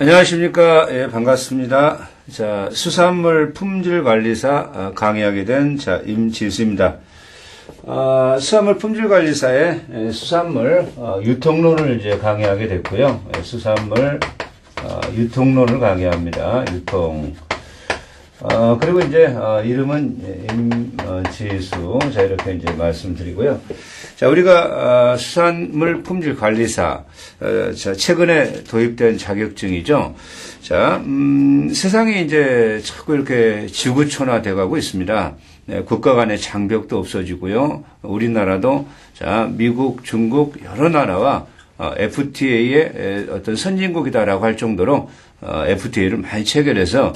안녕하십니까. 예, 반갑습니다. 자, 수산물 품질 관리사 어, 강의하게 된 자, 임지수입니다. 아, 수산물 품질 관리사의 예, 수산물 어, 유통론을 이제 강의하게 됐고요. 예, 수산물 어, 유통론을 강의합니다. 유통. 어, 그리고 이제, 어, 이름은 임지수. 자, 이렇게 이제 말씀드리고요. 자, 우리가, 어, 수산물 품질 관리사, 어, 자, 최근에 도입된 자격증이죠. 자, 음, 세상이 이제 자꾸 이렇게 지구촌화 돼 가고 있습니다. 네, 국가 간의 장벽도 없어지고요. 우리나라도, 자, 미국, 중국, 여러 나라와 어, FTA의 어떤 선진국이다라고 할 정도로 어, FTA를 많이 체결해서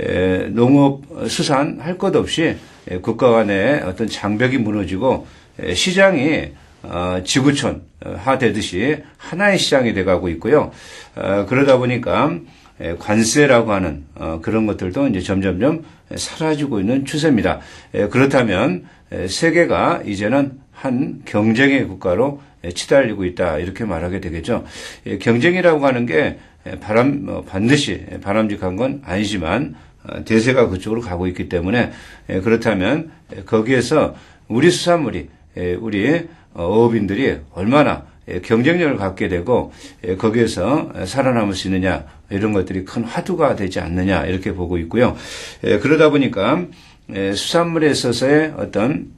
에, 농업, 수산 할 것 없이 에, 국가 간의 어떤 장벽이 무너지고 에, 시장이 어, 지구촌 화되듯이 하나의 시장이 돼가고 있고요. 어, 그러다 보니까 에, 관세라고 하는 어, 그런 것들도 이제 점점점 사라지고 있는 추세입니다. 에, 그렇다면 에, 세계가 이제는 한 경쟁의 국가로 치달리고 있다 이렇게 말하게 되겠죠. 예, 경쟁이라고 하는 게 바람 뭐 반드시 바람직한 건 아니지만 어, 대세가 그쪽으로 가고 있기 때문에 예, 그렇다면 거기에서 우리 수산물이 예, 우리 어업인들이 얼마나 경쟁력을 갖게 되고 거기에서 살아남을 수 있느냐 이런 것들이 큰 화두가 되지 않느냐 이렇게 보고 있고요. 그러다 보니까 수산물에 있어서의 어떤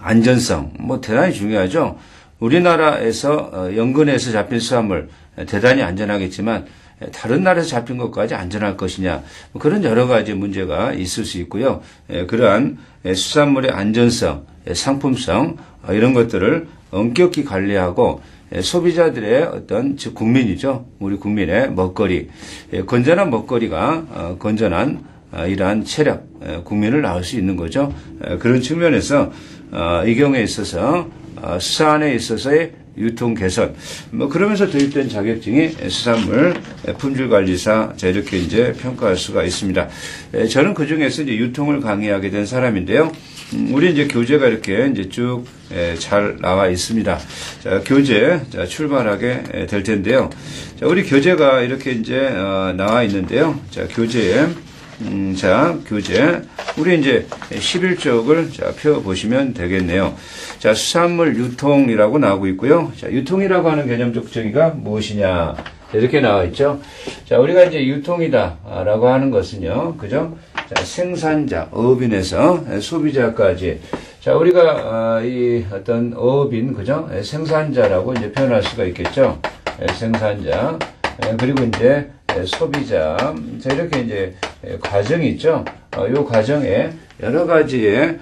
안전성 뭐 대단히 중요하죠. 우리나라에서 어, 연근에서 잡힌 수산물 대단히 안전하겠지만 다른 나라에서 잡힌 것까지 안전할 것이냐 뭐 그런 여러 가지 문제가 있을 수 있고요. 그러한 수산물의 안전성, 상품성 어, 이런 것들을 엄격히 관리하고 소비자들의 어떤 즉 국민이죠. 우리 국민의 먹거리 건전한 먹거리가 어, 건전한 이러한 체력 국민을 낳을 수 있는 거죠. 그런 측면에서 이 경우에 있어서 어, 수산에 있어서의 유통 개선, 뭐 그러면서 도입된 자격증이 수산물 품질관리사 자 이렇게 이제 평가할 수가 있습니다. 저는 그 중에서 이제 유통을 강의하게 된 사람인데요. 음, 우리 이제 교재가 이렇게 이제 쭉 잘 나와 있습니다. 자, 교재 자, 출발하게 될 텐데요. 자, 우리 교재가 이렇게 이제 어, 나와 있는데요. 자, 교재에 음, 자, 교재. 우리 이제 11쪽을 자, 펴보시면 되겠네요. 자, 수산물 유통이라고 나오고 있고요. 자, 유통이라고 하는 개념적 정의가 무엇이냐. 이렇게 나와 있죠. 자, 우리가 이제 유통이다라고 하는 것은요. 그죠? 자, 생산자, 어업인에서 소비자까지. 자, 우리가, 어, 이 어떤 어업인, 그죠? 생산자라고 이제 표현할 수가 있겠죠. 생산자. 그리고 이제 소비자. 자, 이렇게 이제 과정이 있죠. 어, 요 과정에 여러 가지의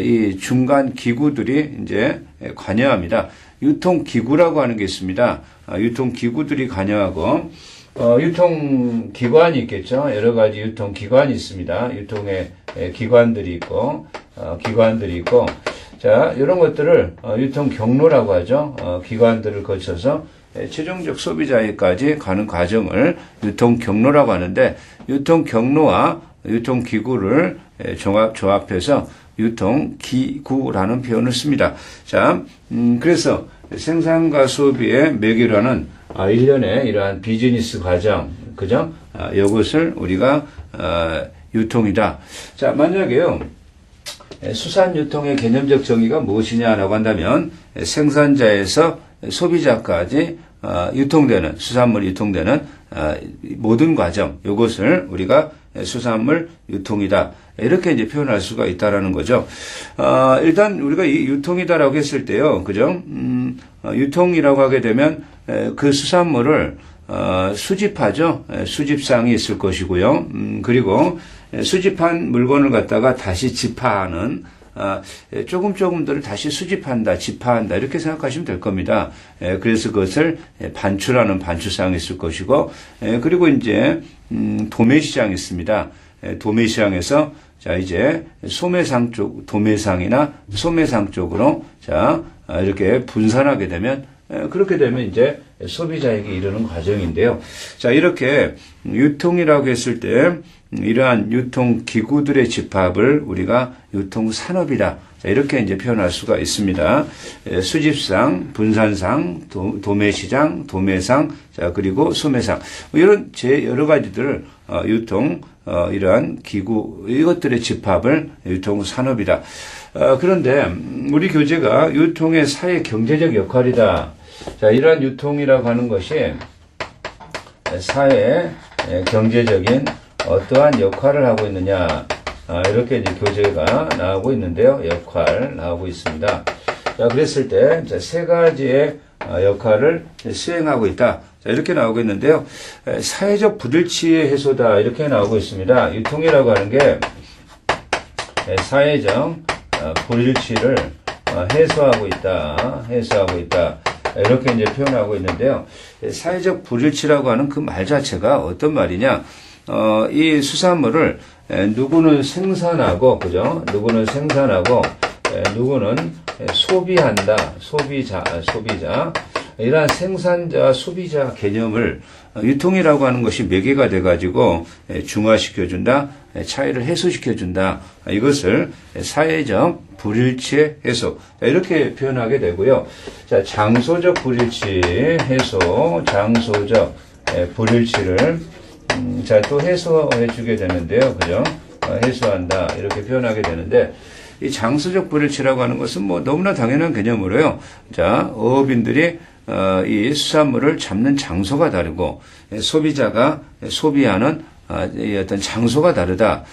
이 중간 기구들이 이제 관여합니다. 유통 기구라고 하는 게 있습니다. 아, 유통 기구들이 관여하고, 어, 유통 기관이 있겠죠. 여러 가지 유통 기관이 있습니다. 유통의 기관들이 있고, 어, 기관들이 있고, 자, 이런 것들을 어, 유통 경로라고 하죠. 어, 기관들을 거쳐서 최종적 소비자에까지 가는 과정을 유통 경로라고 하는데 유통 경로와 유통 기구를 종합 조합해서 유통 기구라는 표현을 씁니다. 자, 음, 그래서 생산과 소비의 매개로는 아, 일련의 이러한 비즈니스 과정, 그죠? 아, 이것을 우리가 아, 유통이다. 자, 만약에요. 수산 유통의 개념적 정의가 무엇이냐라고 한다면 생산자에서 소비자까지 어, 유통되는 수산물 유통되는 어, 모든 과정 이것을 우리가 수산물 유통이다 이렇게 이제 표현할 수가 있다라는 거죠. 어, 일단 우리가 이 유통이다라고 했을 때요, 그죠? 음, 유통이라고 하게 되면 그 수산물을 수집하죠. 수집상이 있을 것이고요. 음, 그리고 수집한 물건을 갖다가 다시 집하하는 아, 예, 조금 조금들을 다시 수집한다, 집화한다 이렇게 생각하시면 될 겁니다. 예, 그래서 그것을 반출하는 반출상이 있을 것이고 예, 그리고 이제 음, 도매시장이 있습니다. 도매시장에서 자 이제 소매상 쪽 도매상이나 소매상 쪽으로 자 아, 이렇게 분산하게 되면 그렇게 되면 이제 소비자에게 이르는 과정인데요. 자, 이렇게 유통이라고 했을 때, 음, 이러한 유통 기구들의 집합을 우리가 유통 산업이다. 자, 이렇게 이제 표현할 수가 있습니다. 에, 수집상, 분산상, 도, 도매시장, 도매상, 자, 그리고 소매상. 뭐 이런 제 여러 가지들, 어, 유통, 어, 이러한 기구, 이것들의 집합을 유통 산업이다. 어, 그런데 음, 우리 교재가 유통의 사회 경제적 역할이다. 자, 이러한 유통이라고 하는 것이 사회 경제적인 어떠한 역할을 하고 있느냐. 아, 이렇게 이제 교재가 나오고 있는데요. 역할 나오고 있습니다. 자 그랬을 때 세 가지의 아, 역할을 수행하고 있다. 자, 이렇게 나오고 있는데요. 에, 사회적 부들치의 해소다. 이렇게 나오고 있습니다. 유통이라고 하는 게 에, 사회적 어, 불일치를 어, 해소하고 있다. 해소하고 있다 이렇게 이제 표현하고 있는데요. 사회적 불일치라고 하는 그 말 자체가 어떤 말이냐? 어, 이 수산물을 에, 누구는 생산하고, 그죠? 누구는 생산하고, 에, 누구는 소비한다. 소비자, 소비자. 이러한 생산자, 소비자 개념을 어, 유통이라고 하는 것이 매개가 돼가지고 에, 중화시켜준다, 에, 차이를 해소시켜준다. 이것을 사회적 불일치 해소 자, 이렇게 표현하게 되고요. 자 장소적 불일치 해소, 장소적 에, 불일치를 음, 자또 해소해 주게 되는데요, 그죠? 어, 해소한다 이렇게 표현하게 되는데 이 장소적 불일치라고 하는 것은 뭐 너무나 당연한 개념으로요. 자 어업인들이 어, 이 수산물을 잡는 장소가 다르고 에, 소비자가 소비하는 아, 이 어떤 장소가 다르다.